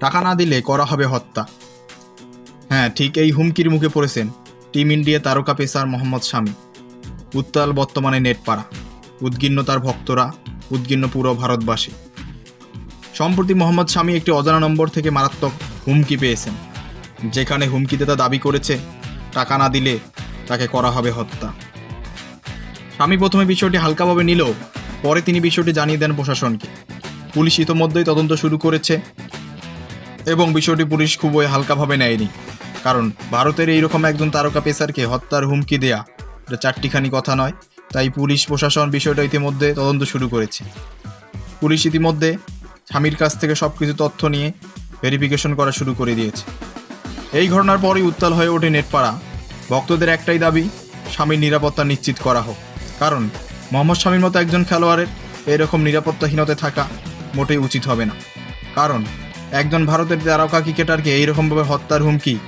টাকা না দিলে করা হবে হত্যা। হ্যাঁ ঠিক এই হুমকির মুখে পড়েছেন টিম ইন্ডিয়া তারকা পেসার মোহাম্মদ শামি। উত্তাল বর্তমানে নেটপাড়া। উদ্গিন্ন তার ভক্তরা, উদ্গিন্ন পুরো ভারতবাসী। সম্প্রতি মোহাম্মদ শামি একটি অজানা নম্বর থেকে মারাত্মক হুমকি পেয়েছেন, যেখানে হুমকিতে তা দাবি করেছে, টাকা না দিলে তাকে করা হবে হত্যা। স্বামী প্রথমে বিষয়টি হালকাভাবে নিলেও পরে তিনি বিষয়টি জানিয়ে দেন প্রশাসনকে। পুলিশ ইতোমধ্যেই তদন্ত শুরু করেছে এবং বিষয়টি পুলিশ খুবই হালকাভাবে নেয়নি। কারণ ভারতের এইরকম একজন তারকা পেসারকে হত্যার হুমকি দেয়া এটা চারটিখানি কথা নয়, তাই পুলিশ প্রশাসন বিষয়টা ইতিমধ্যে তদন্ত শুরু করেছে। পুলিশ ইতিমধ্যে স্বামীর কাছ থেকে সব কিছু তথ্য নিয়ে ভেরিফিকেশন করা শুরু করে দিয়েছে। এই ঘটনার পরই উত্তাল হয়ে ওঠে নেটপাড়া। ভক্তদের একটাই দাবি, স্বামীর নিরাপত্তা নিশ্চিত করা হোক। কারণ মোহাম্মদ স্বামীর মতো একজন খেলোয়াড়ের এরকম নিরাপত্তাহীনতে থাকা মোটেই উচিত হবে না। কারণ একজন ভারতের তারকা ক্রিকেটারকে এইরকমভাবে হত্যার হুমকি,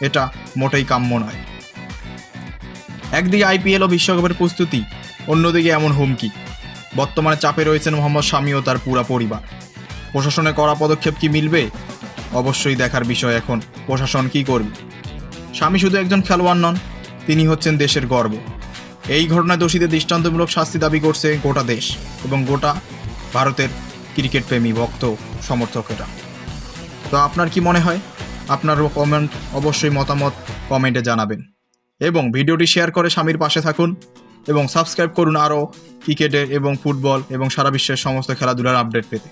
এটা মোটেই কাম্য নয়। একদিকে আইপিএল ও বিশ্বকাপের প্রস্তুতি, অন্যদিকে এমন হুমকি। বর্তমানে চাপে রয়েছেন মোহাম্মদ শামি ও তার পুরা পরিবার। প্রশাসনে করা পদক্ষেপ কি মিলবে? অবশ্যই দেখার বিষয় এখন, প্রশাসন কি করবে? স্বামী শুধু একজন খেলোয়াড় নন, তিনি হচ্ছেন দেশের গর্ব। এই ঘটনায় দোষীদের দৃষ্টান্তমূলক শাস্তি দাবি করছে গোটা দেশ এবং গোটা ভারতের ক্রিকেট প্রেমী ভক্ত, সমর্থকেরা। তো আপনার কি মনে হয়? আপনার কমেন্ট অবশ্যই মতামত কমেন্টে জানাবেন। এবং ভিডিওটি শেয়ার করে স্বামীর পাশে থাকুন এবং সাবস্ক্রাইব করুন আরও ক্রিকেটের এবং ফুটবল এবং সারা বিশ্বের সমস্ত খেলাধুলার আপডেট পেতে।